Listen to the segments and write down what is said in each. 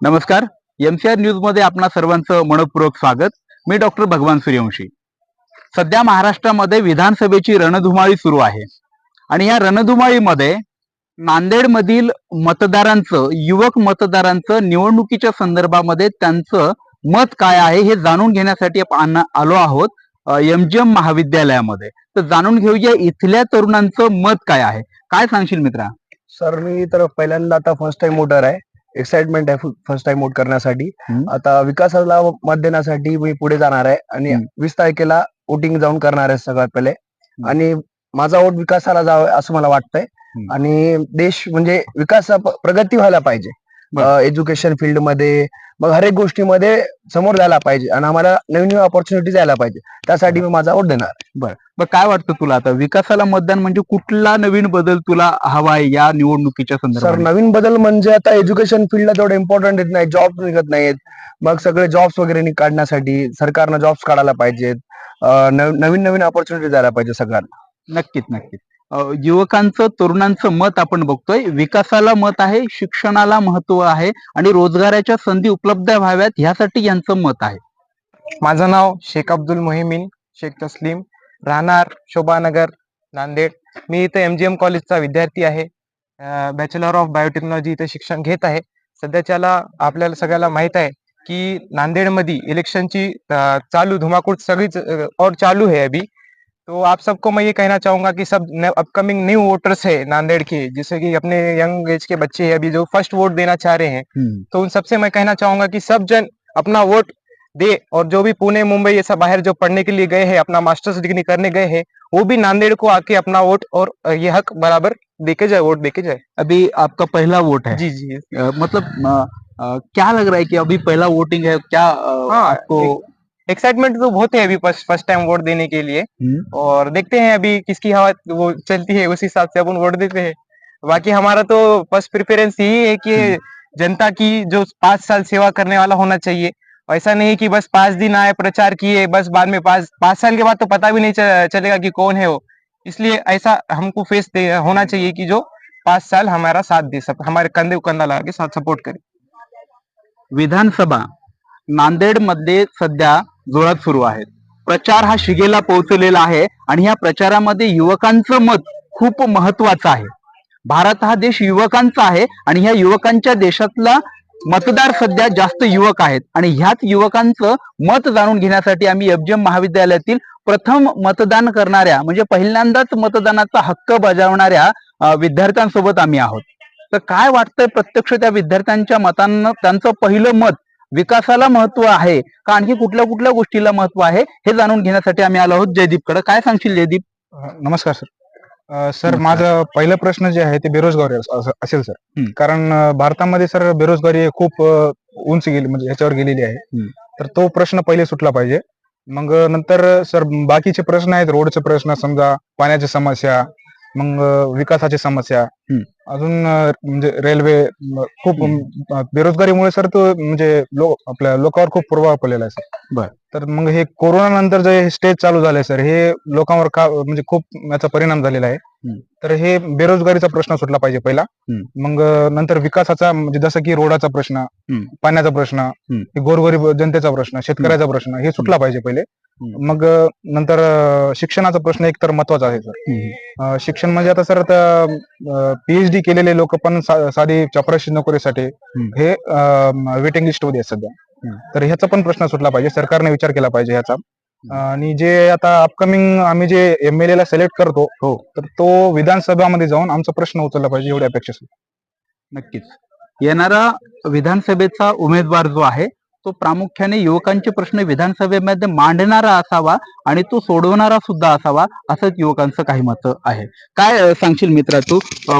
नमस्कार. एमसीआर न्यूजमध्ये आपणा सर्वांचं मनपूर्वक स्वागत. मी डॉक्टर भगवान सूर्यवंशी. सध्या महाराष्ट्रामध्ये विधानसभेची रणधुमाळी सुरू आहे. आणि या रणधुमाळीमध्ये नांदेडमधील मतदारांचं युवक मतदारांचं निवडणुकीच्या संदर्भामध्ये त्यांचं मत काय आहे हे जाणून घेण्यासाठी आपण आलो आहोत एमजीएम महाविद्यालयामध्ये. तर जाणून घेऊया इथल्या तरुणांचं मत काय आहे. काय सांगशील मित्रा? सर मी तर पहिल्यांदा आता फर्स्ट टाइम वोटर आहे. एक्साइटमेंट आहे फर्स्ट टाइम वोट करण्यासाठी. आता विकासाला मत देण्यासाठी मी पुढे जाणार आहे आणि. वीस तारखेला वोटिंग जाऊन करणार आहे सगळ्यात पहिले आणि माझा वोट विकासाला जावं असं मला वाटतंय. आणि देश म्हणजे विकास प्रगती व्हायला पाहिजे. एज्युकेशन फील्डमध्ये मग हर एक गोष्टीमध्ये समोर जायला पाहिजे आणि आम्हाला नवीन नवीन ऑपॉर्च्युनिटी यायला पाहिजे. त्यासाठी मी माझा वोट देणार. मग काय वाटतं तुला आता? विकासाला मतदान म्हणजे कुठला नवीन बदल तुला हवा आहे या निवडणुकीच्या सर संदर्भात? नवीन बदल म्हणजे आता एज्युकेशन फील्डला तेवढं इम्पॉर्टंट येत नाही जॉब निघत नाहीत. मग सगळे जॉब्स वगैरे काढण्यासाठी सरकारनं जॉब्स काढायला पाहिजेत. नवीन नवीन ऑपॉर्च्युनिटी द्यायला पाहिजे सगळ्यांना. नक्कीच नक्कीच. युवकांचं तरुणांचं मत आपण बघतोय. विकासाला मत आहे शिक्षणाला महत्त्व आहे आणि रोजगाराच्या संधी उपलब्ध व्हाव्यात ह्यासाठी यांचं मत आहे. माझं नाव शेख अब्दुल मोहिमीन शेख तस्लीम. राहणार शोभानगर नांदेड. मी इथं एम जी एम कॉलेजचा विद्यार्थी आहे. बॅचलर ऑफ बायोटेक्नॉलॉजी इथे शिक्षण घेत आहे. सध्याच्याला आपल्याला सगळ्याला माहीत आहे की नांदेडमध्ये इलेक्शनची चालू धुमाकूळ सगळीच और चालू आहे अभी. तो आप सबको मैं ये कहना चाहूँगा कि सब अपकमिंग न्यू वोटर्स है नांदेड़ के जैसे कि अपने यंग एज के बच्चे हैं अभी जो फ़र्स्ट वोट देना चाह रहे हैं। तो उन सबसे मैं कहना चाहूँगा कि सब जन अपना वोट दे और जो भी पुणे मुंबई ये सब बाहर जो पढ़ने के लिए गए हैं अपना मास्टर्स डिग्री करने गए हैं वो भी नांदेड़ को आके अपना वोट और ये हक बराबर देके जाए वोट देके जाए। अभी आपका पहला वोट है। जी जी। मतलब क्या लग रहा है कि अभी पहला वोटिंग है क्या हाँ, आपको एक्साइटमेंट तो बहुत है अभी फ़र्स्ट टाइम वोट देने के लिए। हम्म, और देखते हैं अभी किसकी हवा वो चलती है उस हिसाब से अपन वोट देते हैं। बाकी हमारा तो फ़र्स्ट प्रेफरेंस यही है कि हम्म। जनता की जो पाँच साल सेवा करने वाला होना चाहिए। ऐसा नहीं कि बस पाँच दिन आए प्रचार किए बस बाद में पाँच पाँच साल के बाद तो पता भी नहीं चलेगा कि कौन है वो। इसलिए ऐसा हमको फेस होना चाहिए कि जो पाँच साल हमारा साथ दे सब हमारे कंधे कंधा लगा के साथ सपोर्ट करे। विधानसभा नांदेड मध्ये सध्या जोरात सुरू आहे प्रचार हा शिगेला पोहोचलेला आहे आणि या प्रचारामध्ये युवकांचं मत खूप महत्वाचं आहे. भारत हा देश युवकांचा आहे आणि ह्या युवकांच्या देशातला मतदार सध्या जास्त युवक आहेत. आणि ह्याच युवकांचं मत जाणून घेण्यासाठी आम्ही एफजीएम महाविद्यालयातील प्रथम मतदान करणाऱ्या म्हणजे पहिल्यांदाच मतदानाचा हक्क बजावणाऱ्या विद्यार्थ्यांसोबत आम्ही आहोत. तर काय वाटतंय प्रत्यक्ष त्या विद्यार्थ्यांच्या मतांना त्यांचं पहिलं मत विकासाला महत्त्व आहे. का आणखी कुठल्या कुठल्या गोष्टीला महत्त्व आहे? हे जाणून घेण्यासाठी आम्ही आलो आहोत जयदीपकडे. काय सांगशील जयदीप? नमस्कार सर. सर. माझं पहिलं प्रश्न जे आहे ते बेरोजगारी अस- अस- असेल सर. कारण भारतामध्ये सर बेरोजगारी खूप उंच गेली म्हणजे ह्याच्यावर गेलेली आहे. तर तो प्रश्न पहिले सुटला पाहिजे. मग नंतर सर बाकीचे प्रश्न आहेत रोडचे प्रश्न समजा पाण्याची समस्या मग विकासाची समस्या. अजून म्हणजे रेल्वे खूप बेरोजगारीमुळे सर तो म्हणजे लोक आपल्या लोकांवर खूप प्रभाव पडलेला आहे सर बर. तर मग हे कोरोना नंतर जे स्टेज चालू झालंय सर हे लोकांवर का म्हणजे खूप याचा परिणाम झालेला आहे. तर हे बेरोजगारीचा प्रश्न सुटला पाहिजे पहिला. मग नंतर विकासाचा म्हणजे जसं की रोडाचा प्रश्न. पाण्याचा प्रश्न गोरगरीब जनतेचा प्रश्न शेतकऱ्याचा प्रश्न हे सुटला पाहिजे पहिले. मग नंतर शिक्षणाचा प्रश्न एक तर महत्त्वाचा आहे सर. शिक्षण म्हणजे आता सर आता पीएचडी केलेले लोक पण साधी चपराशी नोकरीसाठी हे वेटिंग लिस्टमध्ये सध्या. तर ह्याचा पण प्रश्न सुटला पाहिजे सरकारने विचार केला पाहिजे ह्याचा. आणि जे आता अपकमिंग आम्ही जे एम एल ला सिलेक्ट करतो हो. तर तो विधानसभामध्ये जाऊन आमचा प्रश्न उचलला पाहिजे एवढी अपेक्षा. नक्कीच. येणारा विधानसभेचा उमेदवार जो आहे तो प्रामुख्याने युवकांचे प्रश्न विधानसभेमध्ये मांडणारा असावा आणि तो सोडवणारा सुद्धा असावा असंच युवकांचं काही मत आहे. काय सांगशील मित्रा तू?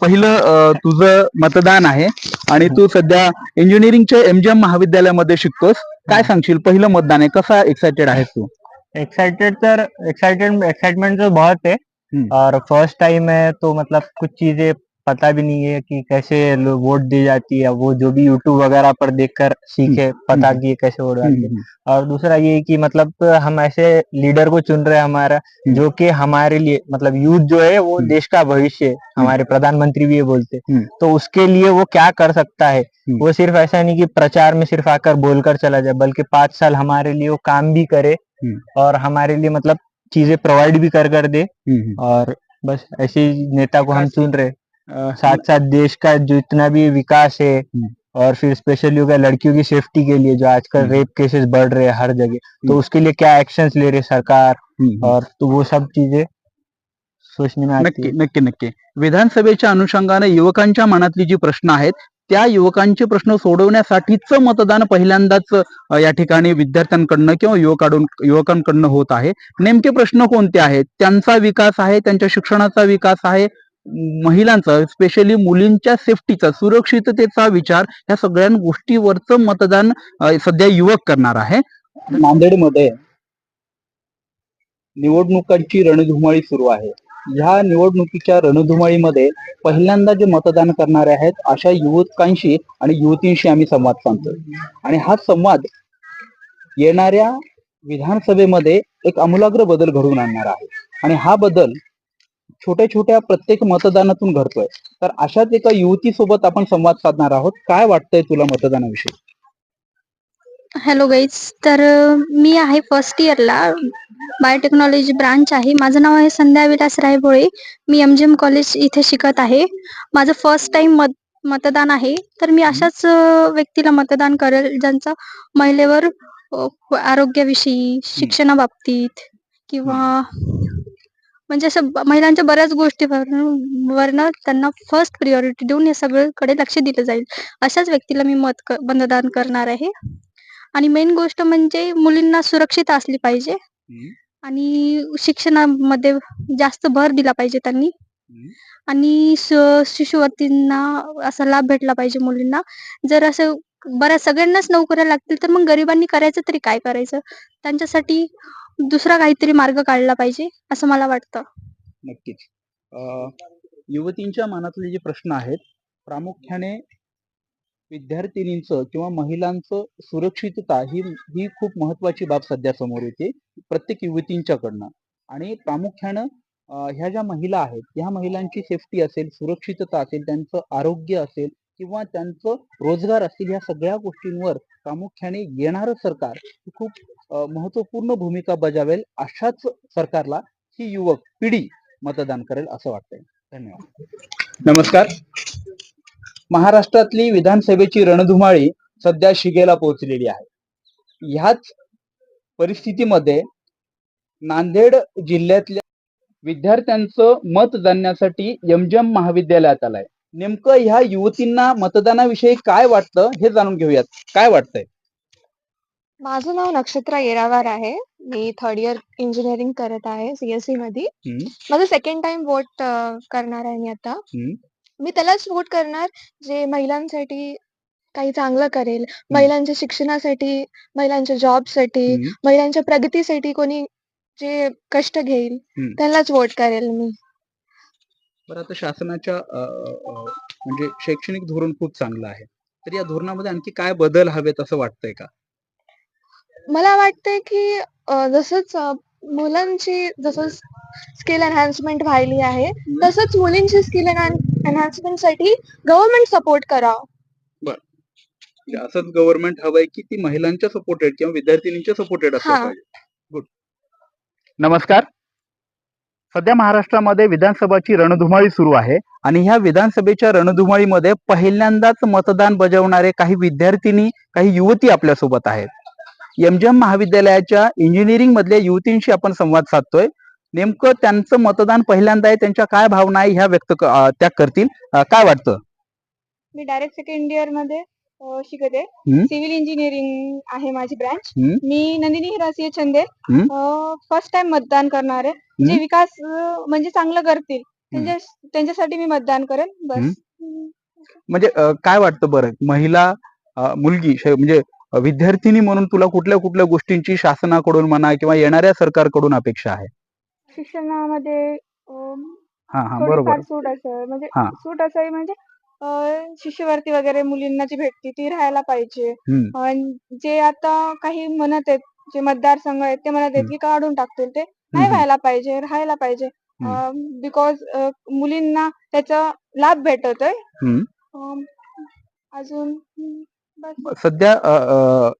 पहिलं तुझं मतदान आहे आणि तू सध्या इंजिनिअरिंगच्या एमजीएम महाविद्यालयामध्ये शिकतोस. काय सांगशील? पहिलं मतदान आहे. कसा एक्साइटेड आहेस तू? एक्साइटेड सर एक्साइटेड एक्साइटमेंट तो बहुत है हम्म। और फर्स्ट टाइम है तो मतलब कुछ चीजें पता भी नहीं है कि कैसे वोट दी जाती है वो जो भी यूट्यूब वगैरह पर देखकर सीखे पता हम्म। कि कैसे वोट डालते हैं। हम्म, और दूसरा ये है कि मतलब हम ऐसे लीडर को चुन रहे हैं हमारा जो कि हमारे लिए मतलब यूथ जो है वो हम्म। देश का भविष्य है हमारे प्रधानमंत्री भी ये बोलते हम्म। तो उसके लिए वो क्या कर सकता है हम्म। वो सिर्फ़ ऐसा नहीं कि प्रचार में सिर्फ़ आकर बोलकर चला जाए बल्कि पाँच साल हमारे लिए वो काम भी करे हम्म। और हमारे लिए मतलब चीज़ें प्रोवाइड भी कर कर दे हम्म, और बस ऐसे नेता को हम चुन रहे साथ साथ देश का जितना भी विकास है। और फिर स्पेशली हो गया लड़कियों की सेफ्टी के लिए जो आजकल। रेप केसेस बढ़ रहे हैं हर जगह। तो उसके लिए क्या एक्शंस ले रही सरकार और तो वो सब चीजें सोचने में नक्की नक्की नक्की विधानसभेच्या अनुषंगाने युवकांच्या मनातली जी प्रश्न आहेत त्या युवकांचे प्रश्न सोडवण्यासाठीच मतदान पहिल्यांदाच या ठिकाणी विद्यार्थ्यांकडनं किंवा युवकाडून युवकांकडनं होत आहे नेमके प्रश्न कोणते आहेत त्यांचा विकास आहे त्यांच्या शिक्षणाचा विकास आहे महिलांचा स्पेशली मुलींच्या सेफ्टीचा सुरक्षिततेचा विचार या सगळ्या गोष्टीवरच मतदान सध्या युवक करणार आहे. नांदेडमध्ये निवडणुकांची रणधुमाळी सुरू आहे. ह्या निवडणुकीच्या रणधुमाळीमध्ये पहिल्यांदा जे मतदान करणारे आहेत अशा युवकांशी आणि युवतींशी आम्ही संवाद सांगतो आणि हा संवाद येणाऱ्या विधानसभेमध्ये एक आमूलाग्र बदल घडवून आणणार आहे. आणि हा बदल छोट्या छोट्या प्रत्येक मतदानातून घडतोय. तर अशाच एका युवती सोबत आपण संवाद साधणार आहोत. काय वाटतंय तुला मतदानाविषयी? हॅलो गाईज तर मी आहे फर्स्ट इयरला बायोटेक्नॉलॉजी ब्रांच आहे. माझं नाव आहे संध्या विलास रायभोळे मी एम जी एम कॉलेज इथे शिकत आहे. माझं फर्स्ट टाइम मत मतदान आहे. तर मी अशाच व्यक्तीला मतदान करेल ज्यांचा महिलेवर आरोग्याविषयी शिक्षणाबाबतीत किंवा म्हणजे असं महिलांच्या बऱ्याच गोष्टीवरून वरनं त्यांना फर्स्ट प्रिऑरिटी देऊन हे सगळीकडे लक्ष दिलं जाईल. अशाच व्यक्तीला मी मत मतदान करणार आहे. आणि मेन गोष्ट म्हणजे मुलींना सुरक्षित असली पाहिजे. आणि शिक्षणामध्ये जास्त भर दिला पाहिजे त्यांनी. आणि शिशुवतींना असा लाभ भेटला पाहिजे मुलींना. जर असं बऱ्याच सगळ्यांनाच नोकऱ्या लागतील तर मग गरिबांनी करायचं तरी काय करायचं? त्यांच्यासाठी दुसरा काहीतरी मार्ग काढला पाहिजे असं मला वाटतं. नक्कीच. अं, युवतींच्या मनातले जे प्रश्न आहेत प्रामुख्याने विद्यार्थिनींचं किंवा महिलांचं सुरक्षितता ही ही खूप महत्वाची बाब सध्या समोर येते प्रत्येक युवतींच्याकडनं. आणि प्रामुख्यानं अं, ह्या ज्या महिला आहेत ह्या महिलांची सेफ्टी असेल सुरक्षितता असेल त्यांचं आरोग्य असेल किंवा त्यांचं रोजगार असतील ह्या सगळ्या गोष्टींवर प्रामुख्याने येणारं सरकार हे खूप महत्त्वपूर्ण भूमिका बजावेल अशाच सरकारला ही युवक पिढी मतदान करेल असं वाटतंय. धन्यवाद. नमस्कार. महाराष्ट्रातली विधानसभेची रणधुमाळी सध्या शिगेला पोहोचलेली आहे. ह्याच परिस्थितीमध्ये नांदेड जिल्ह्यातल्या विद्यार्थ्यांचं मत जाणण्यासाठी यमजम महाविद्यालयात आलाय. नेमकं ह्या युवतींना मतदानाविषयी काय वाटतं हे जाणून घेऊयात. काय वाटतंय? माझं नाव नक्षत्रा येरावार आहे. मी थर्ड इयर इंजिनिअरिंग करत आहे सीएससी मध्ये हम्म, माझं सेकंड टाइम वोट करणार आहे मी आता. मी त्यालाच वोट करणार जे महिलांसाठी काही चांगलं करेल. महिलांच्या शिक्षणासाठी महिलांच्या जॉबसाठी. महिलांच्या प्रगतीसाठी कोणी जे कष्ट घेईल. त्यालाच वोट करेल मी. बरं आता शासनाच्या म्हणजे शैक्षणिक धोरण खूप चांगलं आहे. तर या धोरणामध्ये आणखी काय बदल हवेत असं वाटतंय का? मला वाटतंय की अ, जसंच अ, मुलांची जसं स्किल एनहान्समेंट व्हायली आहे तसंच मुलींची स्किल एनहान्समेंटसाठी गव्हर्नमेंट सपोर्ट करावं. म्हणजे असंच गव्हर्नमेंट हवंय की ती महिलांच्या सपोर्टेड किंवा विद्यार्थिनींच्या सपोर्टेड असलं हा. पाहिजे. गुड. नमस्कार. सध्या महाराष्ट्रामध्ये विधानसभाची रणधुमाळी सुरू आहे आणि ह्या विधानसभेच्या रणधुमाळीमध्ये पहिल्यांदाच मतदान बजावणारे काही विद्यार्थिनी काही युवती आपल्यासोबत आहेत. एमजीएम महाविद्यालयाच्या इंजिनिअरिंग मधल्या युवतींशी आपण संवाद साधतोय. नेमकं त्यांचं मतदान पहिल्यांदा आहे त्यांच्या काय भावना आहे ह्या व्यक्त क- अं, त्या करतील. अं, काय वाटतं? मी डायरेक्ट सेकंड इयरमध्ये अ, शिकते. हम्म. सिव्हिल इंजिनिअरिंग आहे माझी ब्रांच हम्म. मी नंदिनी हिरासिये हम्म. फर्स्ट टाइम मतदान करणार आहे. जे हम्म. विकास अ, म्हणजे चांगलं करतील. त्यांच्या त्यांच्यासाठी मी मतदान करेन. बस. हम्म. म्हणजे अं, काय वाटतं बरं? महिला अं, मुलगी शे- म्हणजे विद्यार्थिनी म्हणून तुला कुठल्या कुठल्या गोष्टींची शासनाकडून म्हणा किंवा येणाऱ्या सरकारकडून अपेक्षा आहे शिक्षणामध्ये हा हा बरोबर सूट असेल म्हणजे हा. सूट असेल म्हणजे अं, शिष्यवृत्ती वगैरे मुलींना जी भेटती ती राहायला पाहिजे हम्म. अन् जे आता काही म्हणत आहेत जे मतदारसंघ आहेत ते म्हणत आहेत. की काढून टाकतील ते नाही हम्म. व्हायला पाहिजे राहायला पाहिजे. बिकॉज मुलींना त्याचा लाभ भेटतोय हम्म. अं, अजून हम्म, सध्या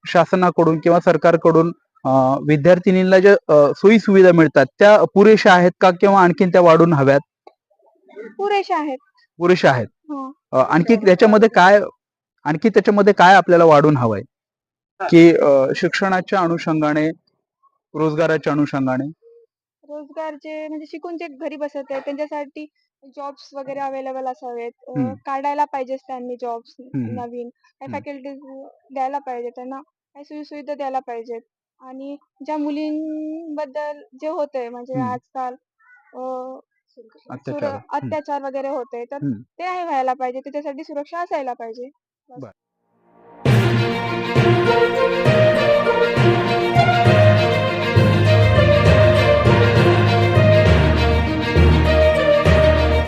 शासनाकडून किंवा सरकारकडून विद्यार्थिनींना ज्या सोयी सुविधा मिळतात त्या पुरेशा आहेत का किंवा आणखीन त्या वाढून हव्यात? पुरेशा आहेत. पुरेशा आहेत. हं. आणखी त्याच्यामध्ये काय आणखी त्याच्यामध्ये काय आपल्याला वाढून हवंय? की शिक्षणाच्या अनुषंगाने रोजगाराच्या अनुषंगाने? रोजगार जे म्हणजे शिकून जे घरी बसत आहेत त्यांच्यासाठी जॉब्स वगैरे अवेलेबल असावेत अं, हम्म. काढायला पाहिजेत त्यांनी जॉब्स हम्म. नवीन काही हम्म. फॅकल्टीज द्यायला पाहिजे त्यांना काही सोयी सुविधा द्यायला पाहिजेत आणि ज्या मुलींबद्दल जे होतंय म्हणजे हम्म. आजकाल अं, सुर- अत्याचार. हम्म. अत्याचार वगैरे होते तर हम्म. ते नाही व्हायला पाहिजे त्याच्यासाठी सुरक्षा असायला पाहिजे बस. बर.